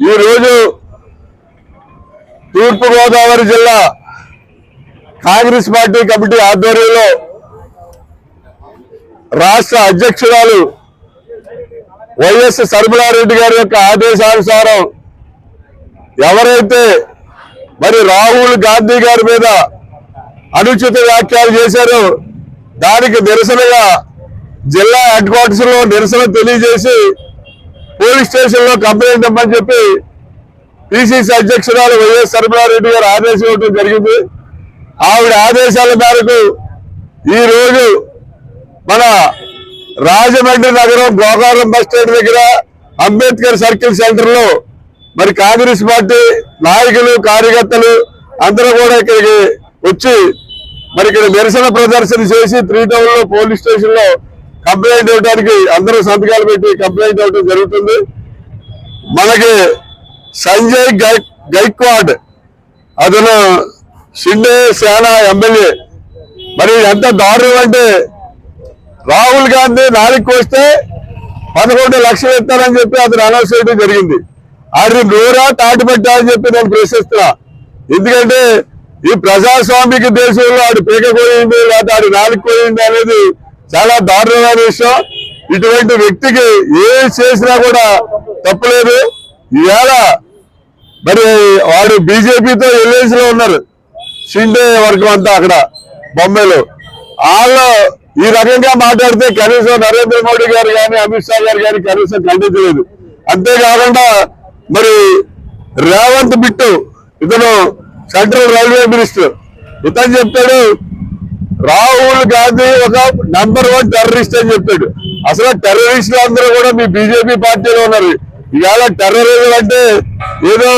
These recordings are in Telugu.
ఈరోజు తూర్పుగోదావరి జిల్లా కాంగ్రెస్ పార్టీ కమిటీ ఆధ్వర్యంలో రాష్ట్ర అధ్యక్షురాలు వైఎస్ సర్మిళారెడ్డి గారి యొక్క ఆదేశానుసారం ఎవరైతే మరి రాహుల్ గాంధీ గారి మీద అనుచిత వ్యాఖ్యలు చేశారో దానికి నిరసనగా జిల్లా హెడ్ క్వార్టర్స్లో నిరసన తెలియజేసి పోలీస్ స్టేషన్లో కంప్లైంట్ ఇవ్వమని చెప్పి పిసిసి అధ్యక్షురాలు వైఎస్ సర్మిళారెడ్డి గారు ఆదేశం ఇవ్వడం జరిగింది. ఆవిడ ఆదేశాల మేరకు ఈ రోజు మన రాజమండ్రి నగరం గోకారం బస్ స్టాండ్ దగ్గర అంబేద్కర్ సర్కిల్ సెంటర్లో మరి కాంగ్రెస్ పార్టీ నాయకులు కార్యకర్తలు అందరూ కూడా ఇక్కడికి వచ్చి మరి ఇక్కడ నిరసన ప్రదర్శన చేసి త్రీ టౌన్లో పోలీస్ స్టేషన్లో కంప్లైంట్ ఇవ్వడానికి అందరూ సంతకాలు పెట్టి కంప్లైంట్ ఇవ్వడం జరుగుతుంది. మనకి సంజయ్ గైక్వాడ్ అతను షిండే సేన ఎమ్మెల్యే. మరి ఎంత దారుణం అంటే రాహుల్ గాంధీ నాలుగు వస్తే పదకొండు లక్షలు ఇస్తారని చెప్పి అతను అనౌన్స్ చేయడం జరిగింది. ఆడిని నోరా తాటి పెట్టా అని చెప్పి నేను ప్రశ్నిస్తున్నా. ఎందుకంటే ఈ ప్రజాస్వామిక దేశంలో ఆడు పీక కోయింది లేదా ఆడి నాలుగు కోయింది అనేది చాలా దారుణమైన విషయం ఇటువంటి వ్యక్తికి ఏం చేసినా కూడా తప్పలేదు. ఇవాళ మరి వాడు బీజేపీతో ఎల్ఐసిలో ఉన్నారు. షిండే వర్గం అంతా అక్కడ బొంబాయిలో వాళ్ళు ఈ రకంగా మాట్లాడితే కనీసం నరేంద్ర మోడీ గారు కానీ అమిత్ షా గారు కానీ కనీసం ఖండించలేదు అంతేకాకుండా మరి రేవంత్ బిట్టు ఇతను సెంట్రల్ రైల్వే మినిస్టర్. ఇతను చెప్తాడు రాహుల్ గాంధీ ఒక నంబర్ వన్ టెర్రరిస్ట్ అని చెప్పాడు. అసలు టెర్రరిస్టులు అందరూ కూడా మీ బీజేపీ పార్టీలో ఉన్నారు. ఇవాళ టెర్రరిజం అంటే ఏదో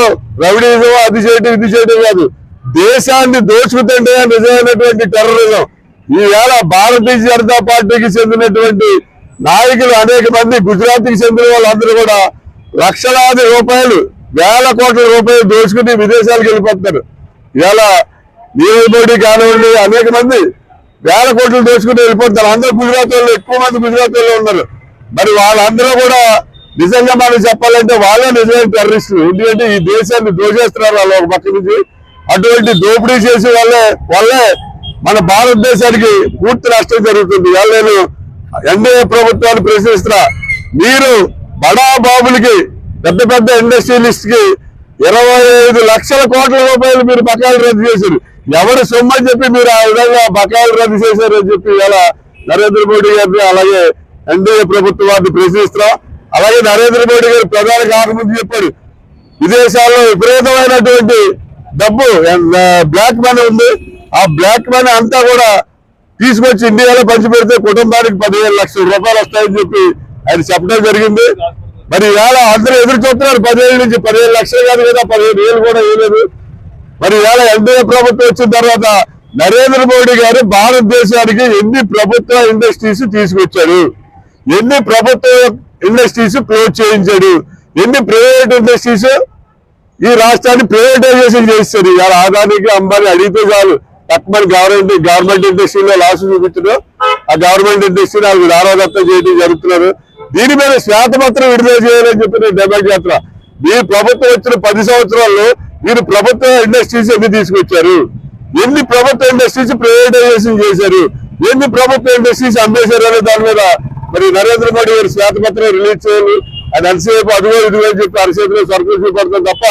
రౌడీజం అది చేయటం ఇది చేయటం కాదు. దేశాన్ని దోచుకుతుంటే నిజమైనటువంటి టెర్రరిజం. ఈవేళ భారతీయ జనతా పార్టీకి చెందినటువంటి నాయకులు అనేక మంది గుజరాత్కి చెందిన వాళ్ళందరూ కూడా లక్షలాది రూపాయలు వేల కోట్ల రూపాయలు దోచుకుని విదేశాలకు వెళ్ళిపోతున్నారు. ఇవాళ నీరవ్ మోడీ కానివ్వండి అనేక మంది వేల కోట్లు దోచుకుని వెళ్ళిపోతారు. అందరూ గుజరాత్ వాళ్ళు ఎక్కువ మంది గుజరాత్ వాళ్ళు ఉన్నారు. మరి వాళ్ళందరూ కూడా నిజంగా మనం చెప్పాలంటే వాళ్ళే నిజమైన టెర్రరిస్టులు. ఎందుకంటే ఈ దేశాన్ని దోచేస్తున్నారు వాళ్ళు ఒక పక్క నుంచి. అటువంటి దోపిడీ చేసే వాళ్ళే వాళ్ళే మన భారతదేశానికి పూర్తి నష్టం జరుగుతుంది. ఇవాళ నేను ఎన్డీఏ ప్రభుత్వాన్ని ప్రశ్నిస్తున్నా. మీరు బడా బాబులకి పెద్ద పెద్ద ఇండస్ట్రియలిస్ట్కి ఇరవై ఐదు లక్షల కోట్ల రూపాయలు మీరు పక్కన రద్దు చేశారు. ఎవరు సొమ్ము అని చెప్పి మీరు ఆ విధంగా బకాయిలు రద్దు చేశారని చెప్పి ఇలా నరేంద్ర మోడీ గారిని అలాగే ఎన్డీఏ ప్రభుత్వాన్ని ప్రశ్నిస్తున్నాం. అలాగే నరేంద్ర మోడీ గారు ప్రధాని కాకముందు చెప్పారు విదేశాల్లో విపరీతమైనటువంటి డబ్బు బ్లాక్ మనీ ఉంది. ఆ బ్లాక్ మనీ అంతా కూడా తీసుకొచ్చి ఇండియాలో పంచిపెడితే కుటుంబానికి పదిహేను లక్షల రూపాయలు వస్తాయని చెప్పి ఆయన చెప్పడం జరిగింది. మరి ఇవాళ అందరూ ఎదురు చూస్తున్నారు పదిహేను నుంచి పదిహేను లక్షలు కాదు కదా పదిహేను వేలు కూడా వేయలేదు మరి ఇవాళ ఎన్డీఏ ప్రభుత్వం వచ్చిన తర్వాత నరేంద్ర మోడీ గారు భారతదేశానికి ఎన్ని ప్రభుత్వ ఇండస్ట్రీస్ తీసుకొచ్చారు ఎన్ని ప్రభుత్వ ఇండస్ట్రీస్ క్లోజ్ చేయించాడు? ఎన్ని ప్రైవేట్ ఇండస్ట్రీస్ ఈ రాష్ట్రాన్ని ప్రైవేటైజేషన్ చేస్తారు ఇవాళ ఆదానికి అంబానీ అడిగితే చాలు తక్కువ గవర్నమెంట్ గవర్నమెంట్ ఇండస్ట్రీలో లాస్ చూపించడం. ఆ గవర్నమెంట్ ఇండస్ట్రీ నాకు దారాదత్తం చేయడం జరుగుతున్నారు. దీని మీద శ్వేతపత్రం విడుదల చేయాలని చెప్పి నేను డిమాండ్ చేస్తున్నా ప్రభుత్వం వచ్చిన పది సంవత్సరాల్లో మీరు ప్రభుత్వ ఇండస్ట్రీస్ ఎన్ని తీసుకొచ్చారు? ఎన్ని ప్రభుత్వ ఇండస్ట్రీస్ ప్రైవేటైజేషన్ చేశారు? ఎన్ని ప్రభుత్వ ఇండస్ట్రీస్ అమ్మేశారు అనే దాని మీద మరి నరేంద్ర మోడీ గారు శ్వేతపత్రం రిలీజ్ చేయాలి అది ఎంతసేపు అదిగో ఇదిగో అని చెప్పి అరచేతిలో సర్కులు చూపడతాం తప్ప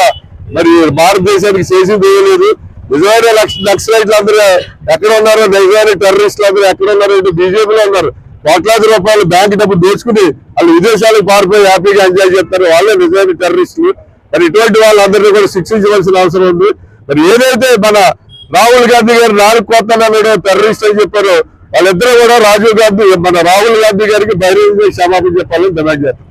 మరి భారతదేశానికి చేసింది లేదు. నిజమైన లక్ష నక్సలైట్లు అందరూ ఎక్కడ ఉన్నారో? నిజమైన టెర్రరిస్టులు అందరూ ఎక్కడ ఉన్నారో? ఇటు బీజేపీలో ఉన్నారు. కోట్లాది రూపాయలు బ్యాంక్ డబ్బు దోచుకుని వాళ్ళు విదేశాలకు పారిపోయి హ్యాపీగా ఎంజాయ్ చేస్తారు. వాళ్ళే నిజమైన టెర్రరిస్టులు. మరి ఇటువంటి వాళ్ళందరినీ కూడా శిక్షించవలసిన అవసరం ఉంది. మరి ఏదైతే మన రాహుల్ గాంధీ గారు నాలుగు కోట్ల టెర్రరిస్ట్ అని చెప్పారో వాళ్ళిద్దరూ కూడా రాజీవ్ గాంధీ మన రాహుల్ గాంధీ గారికి బహిరంగ క్షమాపణ చెప్పాలని డిమాండ్ చేస్తారు